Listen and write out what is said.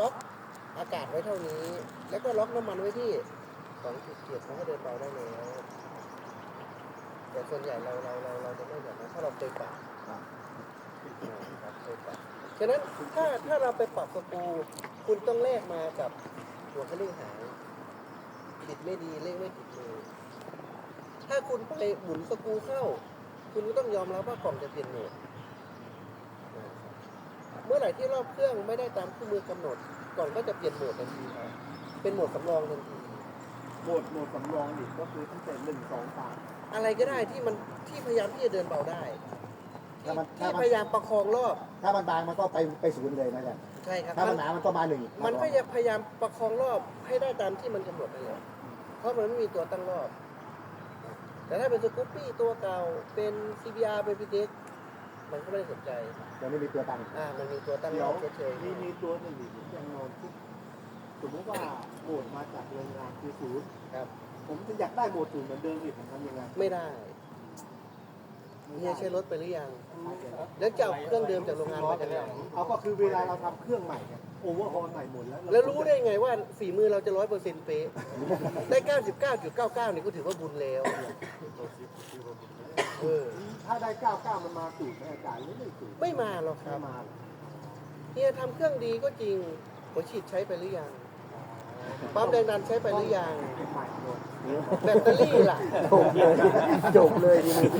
ล็อกอากาศไว้เท่านี้ แล้วก็ล็อกน้ำมันไว้ที่2.7มันก็เดินเบาได้แล้วแต่ส่วนใหญ่เราเราเราเราจะไม่แบบนั้นถ้าเราเคยปรับครับนะครับเคยปรับฉะนั้นถ้าถ้าเราไปปรับสกูคุณต้องแลกมากับหัวคันเร่งหายติดไม่ดีเร่งไม่ติดเลยถ้าคุณไปหมุนสกูเข้า คุณก็ต้องยอมรับว่ากล่องจะเปลี่ยนโหมด เมื่อไหร่ที่รอบเครื่องไม่ได้ตามคู่มือกำหนดกล่องก็จะเปลี่ยนโหมดทันทีครับเป็นโหมดสำรองทันทีโหมดโหมดสำรองอีกก็คือตั้งแต่หนึ่งสองสามอะไรก็ได้ที่มันที่พยายามที่จะเดินเบาได้ถ้ามันที่ถ้ามันพยายามประคองรอบ ถ้ามันบางมันก็ไปไปศูนย์เลยนะจ๊ะใช่ครับถ้ามัมันนหนามันก็มาหนึ่งมันก็จะพยายามประคองรอบให้ได้ตามที่มันกำหนดนั่นแหละเพราะมันไม่มีตัวตั้งรอบ แต่ถ้าเป็นสกูปปี้ตัวเก่าเป็น CBR เป็น PTX มันก็ไม่ได้สนใจยังไม่มีตัวตังค์อ่ามันมีตัวตั้งรเดี๋ยอวบเฉยมีมีตัวหนึ่งอีกที่ยังนอนที่สมมติว่าโหมดมาจากโรงงานคือศูนย์ๆครับ ผมจะอยากได้โหมดศูนย์เหมือนเดิมอีกผมทำยังไงไม่ได้เฮียใช้รถไปหรือยังแล้วจะเอาเครื่องเดิมจากโรงงานมาจากไหนเอาก็คือเวลาเราทำเครื่องใหม่เนี่ยโอเวอร์ฮอลใหม่หมดแล้วแล้วรู้ได้ไงว่าฝีมือเราจะร้อยเปอร์เซ็นต์เป๊ะได้เก้าสิบเก้าจุดเก้าเก้านี่ก็ถือว่าบุญแล้วเอ อถ้าได้99มันมาสูตรไหมอาจารย์ไม่ได้สูตรไม่มาหรอกคไม่รับมาเฮียทำเครื่องดีก็จริงหัวฉีดใช้ไปหรือยังปั๊มแรงดันใช้ไปหรือยังเป็นใหม่หมดแบตเตอรี่ล่ะ จบเลยจบเลยทีนี้